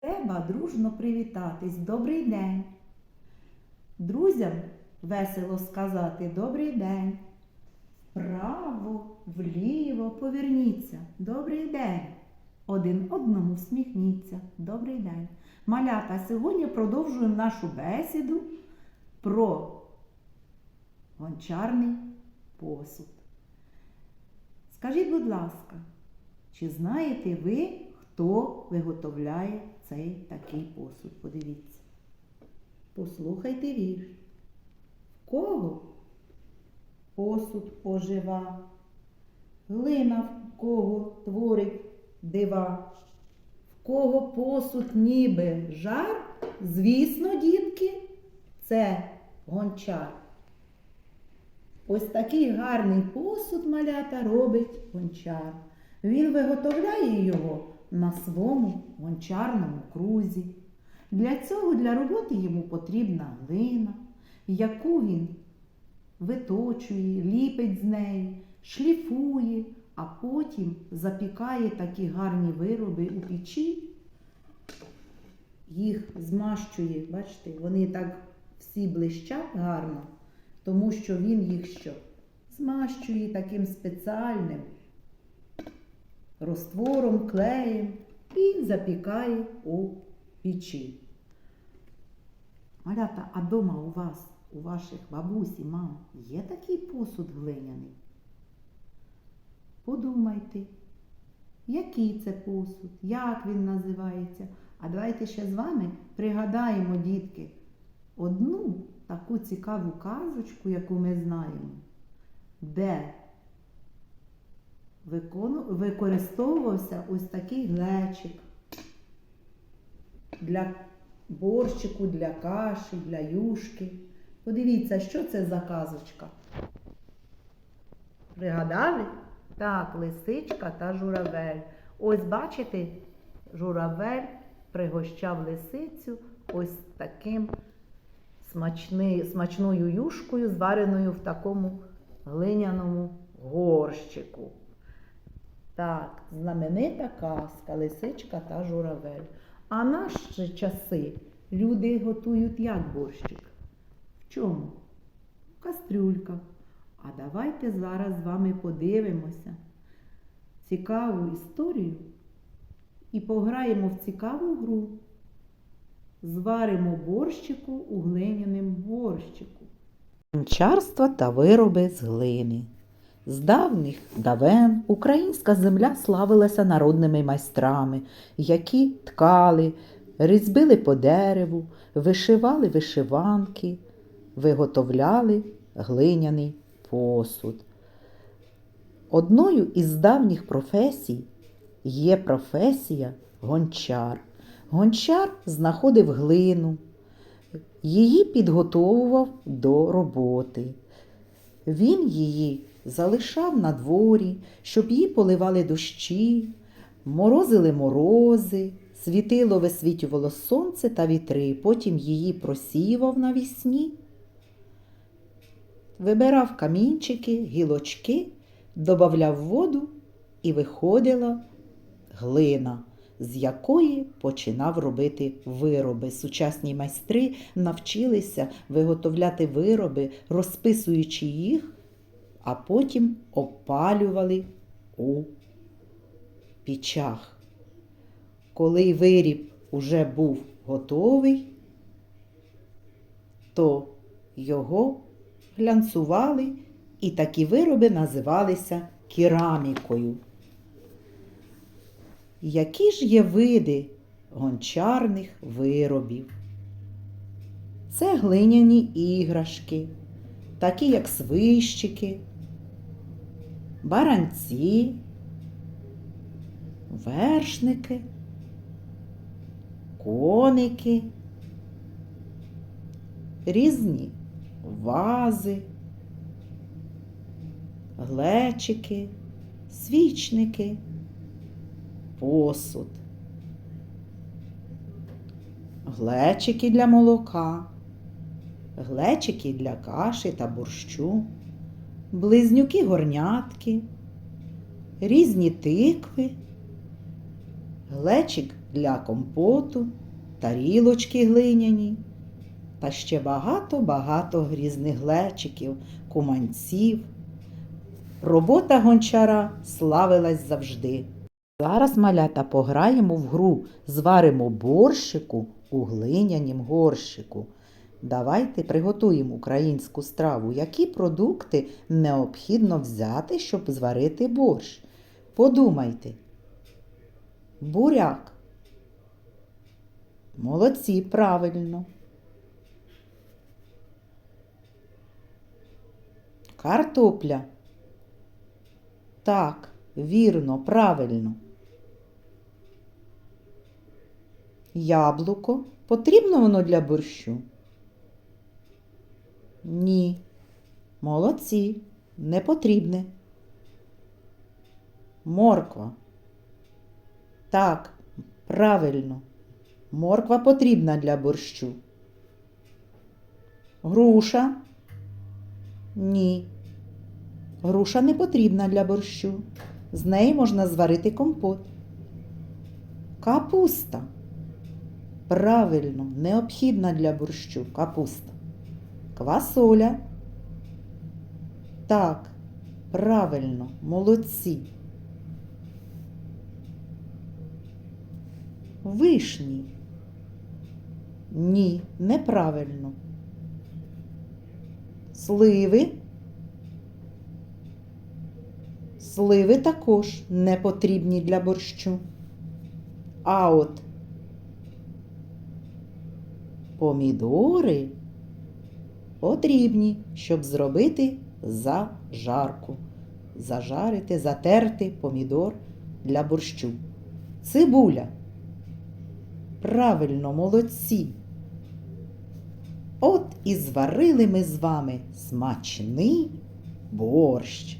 Треба дружно привітатись. Добрий день. Друзям весело сказати Добрий день. Вправо, вліво поверніться. Добрий день. Один одному всміхніться. Добрий день. Малята, сьогодні продовжуємо нашу бесіду про гончарний посуд. Скажіть, будь ласка, чи знаєте ви, хто виготовляє цей такий посуд? Подивіться. Послухайте вірш. В кого посуд ожива? Глина в кого творить дива? В кого посуд ніби жар? Звісно, дітки, це гончар. Ось такий гарний посуд малята робить гончар. Він виготовляє його на своєму гончарному крузі. Для цього для роботи йому потрібна глина, яку він виточує, ліпить з неї, шліфує, а потім запікає такі гарні вироби у печі. Їх змащує, бачите, вони так всі блищать гарно, тому що він їх що? Змащує таким спеціальним розтвором, клеєм і запікає у печі. Малята, а дома у вас, у ваших бабусі, мам, є такий посуд глиняний? Подумайте, який це посуд, як він називається. А давайте ще з вами пригадаємо, дітки, одну таку цікаву казочку, яку ми знаємо, де використовувався ось такий глечик для борщику, для каші, для юшки. Подивіться, що це за казочка. Пригадали? Так, лисичка та журавель. Ось бачите, журавель пригощав лисицю ось таким смачни, смачною юшкою, звареною в такому глиняному горщику. Так, знаменита казка, лисичка та журавель. А наші часи люди готують як борщик? В чому? В кастрюльках. А давайте зараз з вами подивимося цікаву історію і пограємо в цікаву гру. Зваримо борщику у глиняним горщику. Гончарство та вироби з глини. З давніх давен українська земля славилася народними майстрами, які ткали, різьбили по дереву, вишивали вишиванки, виготовляли глиняний посуд. Одною із давніх професій є професія гончар. Гончар знаходив глину, її підготовував до роботи. Він її залишав на дворі, щоб її поливали дощі, морозили морози, світило висвітювало сонце та вітри, потім її просівав навісні, вибирав камінчики, гілочки, добавляв воду і виходила глина, з якої починав робити вироби. Сучасні майстри навчилися виготовляти вироби, розписуючи їх, а потім опалювали у пічах. Коли виріб уже був готовий, то його глянцували, і такі вироби називалися керамікою. Які ж є види гончарних виробів? Це глиняні іграшки, такі як свищики, баранці, вершники, коники, різні вази, глечики, свічники посуд. Глечики для молока, глечики для каші та борщу, близнюки горнятки, різні тикви, глечик для компоту, тарілочки глиняні та ще багато-багато різних глечиків, куманців. Робота гончара славилась завжди. Зараз малята пограємо в гру, зваримо борщику у глинянім горщику. Давайте приготуємо українську страву. Які продукти необхідно взяти, щоб зварити борщ? Подумайте. Буряк. Молодці, правильно. Картопля. Так, вірно, правильно. Яблуко. Потрібно воно для борщу? Ні. Молодці. Не потрібне. Морква. Так, правильно. Морква потрібна для борщу. Груша? Ні. Груша не потрібна для борщу. З неї можна зварити компот. Капуста. Правильно, необхідна для борщу капуста. Квасоля. Так, правильно, молодці. Вишні. Ні, неправильно. Сливи. Сливи також не потрібні для борщу. А от помідори потрібні, щоб зробити зажарку. Зажарити, затерти помідор для борщу. Цибуля. Правильно, молодці. От і зварили ми з вами смачний борщ.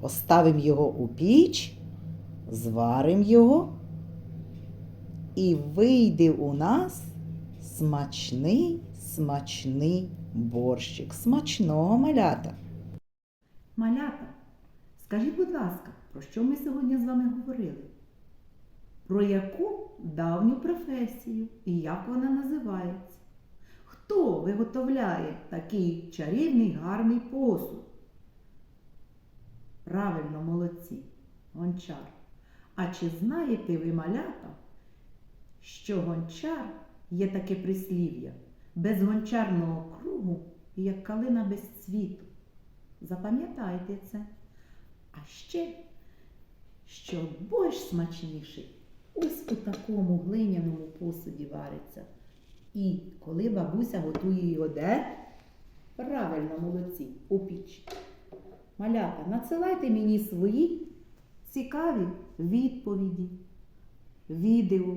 Поставимо його у піч, зваримо його, і вийде у нас смачний, смачний борщик. Смачного малята. Малята, скажіть, будь ласка, про що ми сьогодні з вами говорили? Про яку давню професію і як вона називається? Хто виготовляє такий чарівний гарний посуд? Правильно, молодці, гончар. А чи знаєте ви, малята, що гончар є таке прислів'я? Без гончарного кругу, як калина без цвіту. Запам'ятайте це. А ще, що борщ смачніший ось у такому глиняному посуді вариться. І коли бабуся готує його де? Правильно, молодці, у піч. Малята, надсилайте мені свої цікаві відповіді, відео.